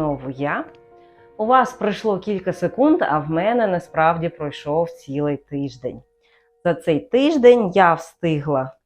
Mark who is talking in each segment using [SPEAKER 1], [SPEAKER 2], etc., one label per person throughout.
[SPEAKER 1] знову я. У вас пройшло кілька секунд, а в мене насправді пройшов цілий тиждень. За цей тиждень я встигла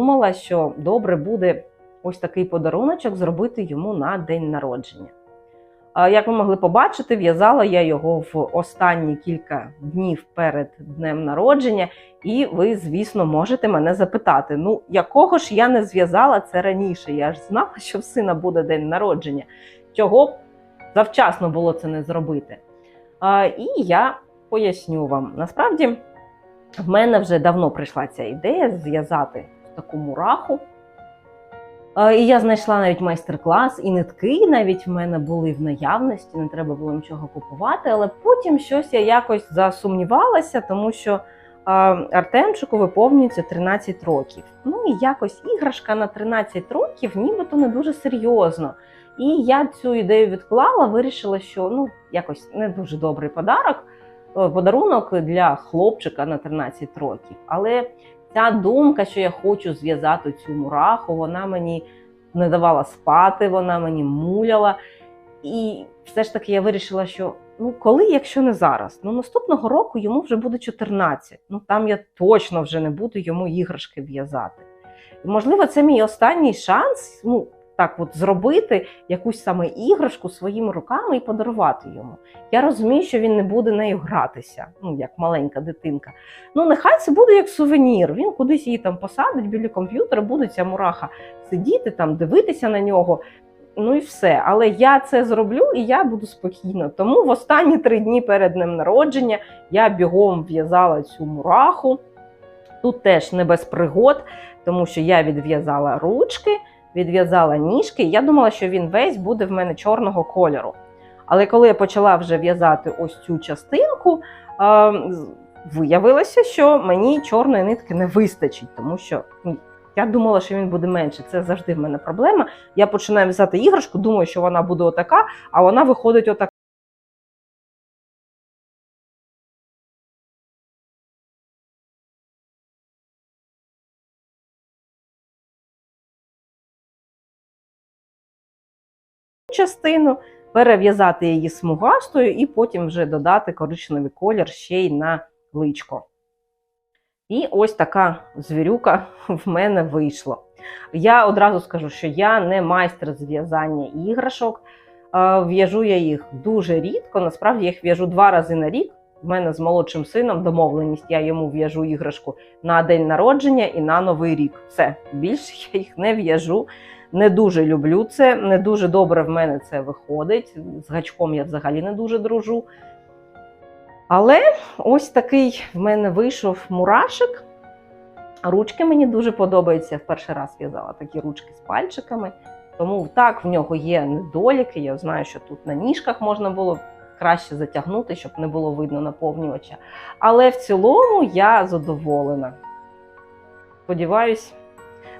[SPEAKER 1] думала, що добре буде ось такий подаруночок зробити йому на день народження. Як ви могли побачити, в'язала я його в останні кілька днів перед днем народження, і ви, звісно, можете мене запитати: ну, якого ж я не зв'язала це раніше? Я ж знала, що в сина буде день народження. Чого б завчасно було це не зробити? І я поясню вам. Насправді, в мене вже давно прийшла ця ідея зв'язати таку мураху. Е, І я знайшла навіть майстер-клас, і нитки навіть в мене були в наявності, не треба було нічого купувати. Але потім щось я якось засумнівалася, тому що е, Артемчику виповнюється 13 років. Ну і якось іграшка на 13 років, нібито не дуже серйозно. І я цю ідею відклала, вирішила, що ну якось не дуже добрий подарок, е, подарунок для хлопчика на 13 років. Але ця думка, що я хочу зв'язати цю мураху, вона мені не давала спати, вона мені муляла. І все ж таки я вирішила, що ну коли, якщо не зараз, ну наступного року йому вже буде 14. Ну там я точно вже не буду йому іграшки в'язати. Можливо, це мій останній шанс. Ну, так от зробити якусь саме іграшку своїми руками і подарувати йому. Я розумію, що він не буде нею гратися, ну як маленька дитинка. Ну, нехай це буде як сувенір. Він кудись її там посадить біля комп'ютера, буде ця мураха сидіти там, дивитися на нього. Ну і все. Але я це зроблю і я буду спокійно. Тому в останні три дні перед днем народження я бігом в'язала цю мураху. Тут теж не без пригод, тому що я відв'язала ручки, відв'язала ніжки. Я думала, що він весь буде в мене чорного кольору. Але коли я почала вже в'язати ось цю частинку, виявилося, що мені чорної нитки не вистачить, тому що ну, я думала, що він буде менше. Це завжди в мене проблема. Я починаю в'язати іграшку, думаю, що вона буде отака, а вона виходить отака. Частину, перев'язати її смугастою і потім вже додати коричневий колір ще й на личко. І ось така звірюка в мене вийшла. Я одразу скажу, що я не майстер з в'язання іграшок. Е, В'яжу я їх дуже рідко. Насправді я їх в'яжу два рази на рік. У мене з молодшим сином домовленість, я йому в'яжу іграшку на день народження і на новий рік. Все, більше я їх не в'яжу. Не дуже люблю це, не дуже добре в мене це виходить. З гачком я взагалі не дуже дружу. Але ось такий в мене вийшов мурашик. Ручки мені дуже подобаються. В перший раз в'язала такі ручки з пальчиками. Тому так, в нього є недоліки. Я знаю, що тут на ніжках можна було краще затягнути, щоб не було видно наповнювача. Але в цілому я задоволена. Сподіваюсь.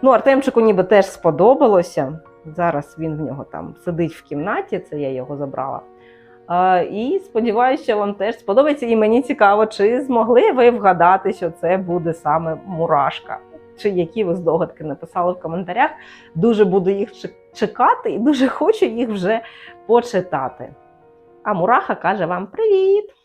[SPEAKER 1] Ну, Артемчику ніби теж сподобалося. Зараз він в нього там сидить в кімнаті, це я його забрала. А, і сподіваюся, що вам теж сподобається. І мені цікаво, чи змогли ви вгадати, що це буде саме мурашка. Чи які ви здогадки написали в коментарях. Дуже буду їх чекати і дуже хочу їх вже почитати. А мураха каже вам привіт!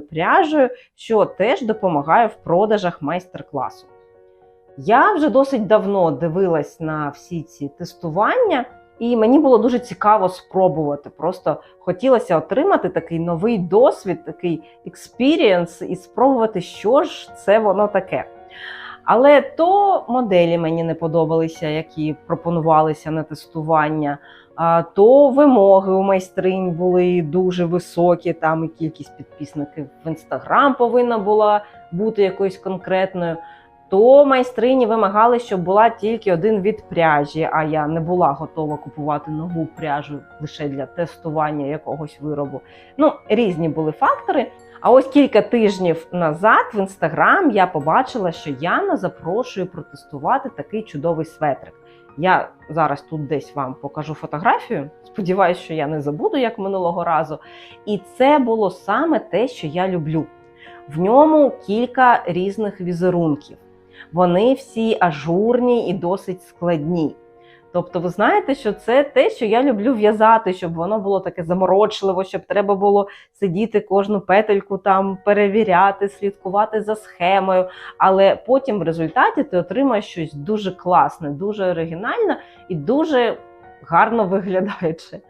[SPEAKER 1] Пряжею, що теж допомагає в продажах майстер-класу. Я вже досить давно дивилась на всі ці тестування, і мені було дуже цікаво спробувати. Просто хотілося отримати такий новий досвід, такий експірієнс і спробувати, що ж це воно таке. Але то моделі мені не подобалися, які пропонувалися на тестування, то вимоги у майстринь були дуже високі. Там і кількість підписників в інстаграм повинна була бути якоюсь конкретною. То майстрині вимагали, щоб була тільки один від пряжі, а я не була готова купувати нову пряжу лише для тестування якогось виробу. Ну, різні були фактори. А ось кілька тижнів назад в інстаграм я побачила, що Яна запрошує протестувати такий чудовий светрик. Я зараз тут десь вам покажу фотографію. Сподіваюсь, що я не забуду, як минулого разу. І це було саме те, що я люблю. В ньому кілька різних візерунків. Вони всі ажурні і досить складні. Тобто, ви знаєте, що це те, що я люблю в'язати, щоб воно було таке заморочливо, щоб треба було сидіти кожну петельку там, перевіряти, слідкувати за схемою. Але потім в результаті ти отримаєш щось дуже класне, дуже оригінальне і дуже гарно виглядаюче.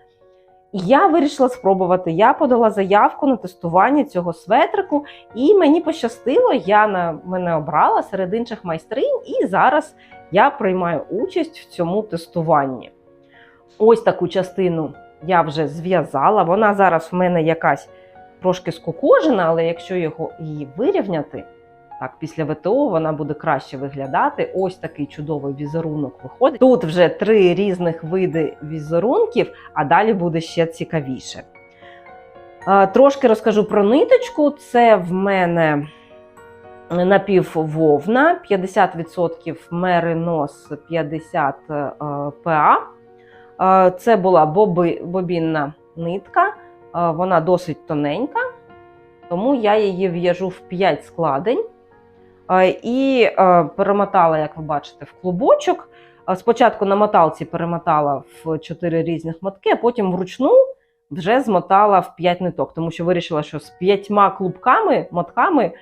[SPEAKER 1] І я вирішила спробувати. Я подала заявку на тестування цього светрику, і мені пощастило, Яна мене обрала серед інших майстринь, і зараз я приймаю участь в цьому тестуванні. Ось таку частину я вже зв'язала. Вона зараз в мене якась трошки скукожена, але якщо його її вирівняти, так, після ВТО вона буде краще виглядати. Ось такий чудовий візерунок виходить. Тут вже три різних види візерунків, а далі буде ще цікавіше. Е, Трошки розкажу про ниточку. Це в мене напіввовна, 50% меринос, 50 е, ПА. Це була бобінна нитка, е, вона досить тоненька, тому я її в'яжу в 5 складень. Е, І е, перемотала, як ви бачите, в клубочок. Спочатку на моталці перемотала в 4 різних мотки, а потім вручну вже змотала в 5 ниток, тому що вирішила, що з п'ятьма клубками, мотками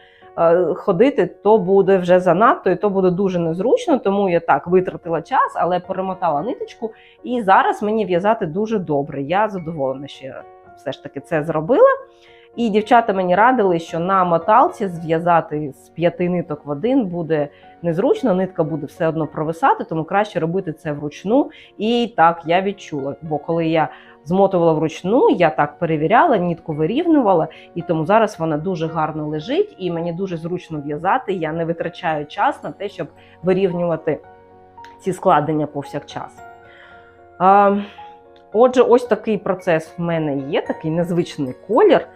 [SPEAKER 1] ходити то буде вже занадто, і то буде дуже незручно. Тому я так витратила час, але перемотала ниточку. І зараз мені в'язати дуже добре. Я задоволена, що я все ж таки це зробила. І дівчата мені радили, що на моталці зв'язати з п'яти ниток в один буде незручно, нитка буде все одно провисати, тому краще робити це вручну. І так я відчула. Бо коли я змотувала вручну, я так перевіряла, нітку вирівнювала, і тому зараз вона дуже гарно лежить, і мені дуже зручно в'язати. Я не витрачаю час на те, щоб вирівнювати ці складення повсякчас. Отже, ось такий процес в мене є, такий незвичний колір.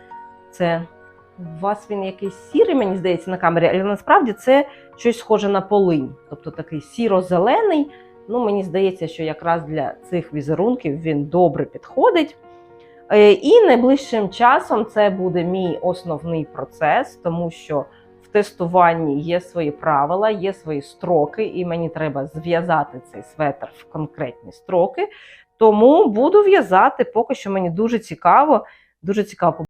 [SPEAKER 1] Це у вас він якийсь сірий, мені здається, на камері, але насправді це щось схоже на полинь, тобто такий сіро-зелений. Ну, мені здається, що якраз для цих візерунків він добре підходить. Е, І найближчим часом це буде мій основний процес, тому що в тестуванні є свої правила, є свої строки, і мені треба зв'язати цей светр в конкретні строки. Тому буду в'язати, поки що мені дуже цікаво, дуже цікаво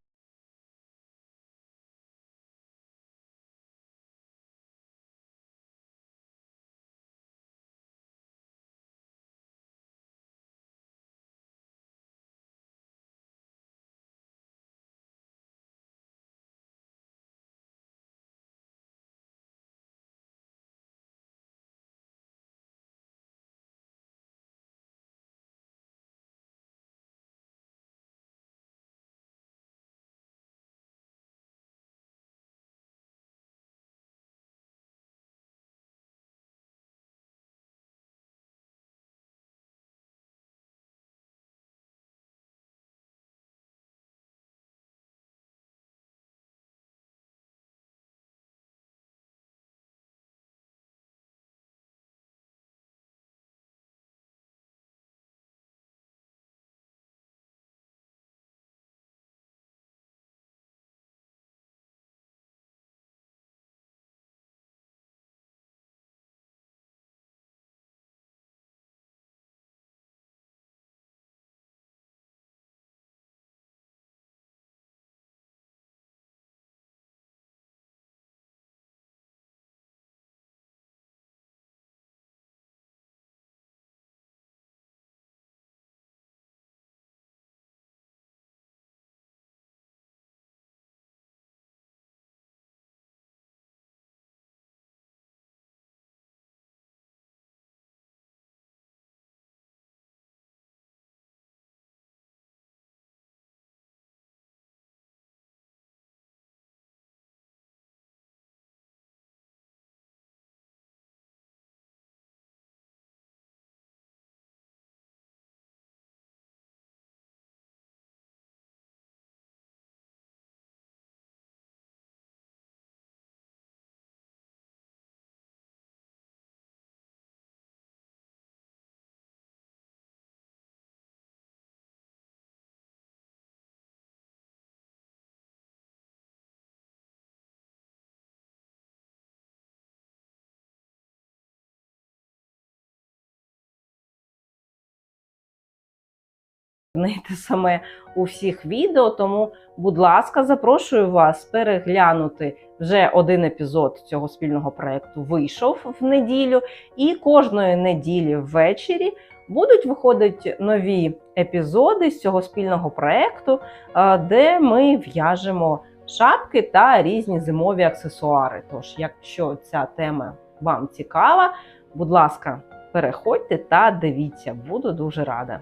[SPEAKER 1] не те саме у всіх відео. Тому, будь ласка, запрошую вас переглянути вже один епізод цього спільного проєкту вийшов в неділю, і кожної неділі ввечері будуть виходити нові епізоди з цього спільного проєкту, е, де ми в'яжемо шапки та різні зимові аксесуари. Тож, якщо ця тема вам цікава, будь ласка, переходьте та дивіться, буду дуже рада.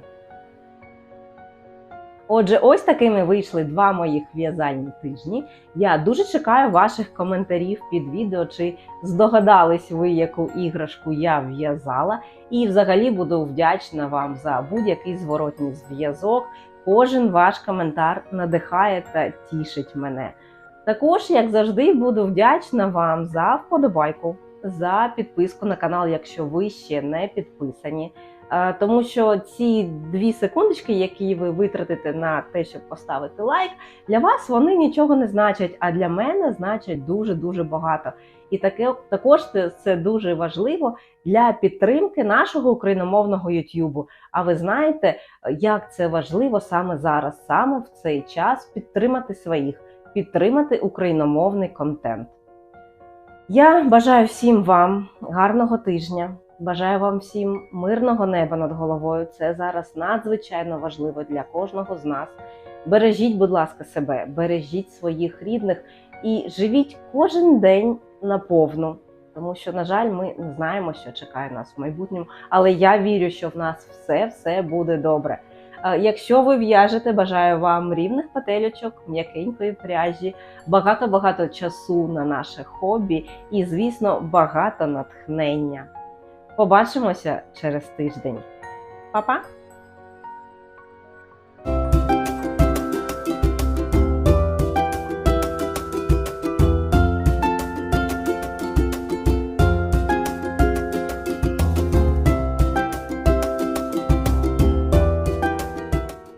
[SPEAKER 1] Отже, ось такими вийшли два моїх в'язальні тижні. Я дуже чекаю ваших коментарів під відео, чи здогадались ви, яку іграшку я в'язала. І взагалі буду вдячна вам за будь-який зворотній зв'язок. Кожен ваш коментар надихає та тішить мене. Також, як завжди, буду вдячна вам за вподобайку, за підписку на канал, якщо ви ще не підписані Тому що ці дві секундочки, які ви витратите на те, щоб поставити лайк, для вас вони нічого не значать, а для мене значать дуже дуже багато. І таке також це, дуже важливо для підтримки нашого україномовного Ютубу. А ви знаєте, як це важливо саме зараз, саме в цей час підтримати своїх, підтримати україномовний контент. Я бажаю всім вам гарного тижня. Бажаю вам всім мирного неба над головою. Це зараз надзвичайно важливо для кожного з нас. Бережіть, будь ласка, себе, бережіть своїх рідних і живіть кожен день наповну. Тому що, на жаль, ми не знаємо, що чекає нас в майбутньому, але я вірю, що в нас все все буде добре. Якщо ви в'яжете, бажаю вам рівних петелючок, м'якенької пряжі, багато-багато часу на наше хобі і, звісно, багато натхнення. Побачимося через тиждень. Па-па!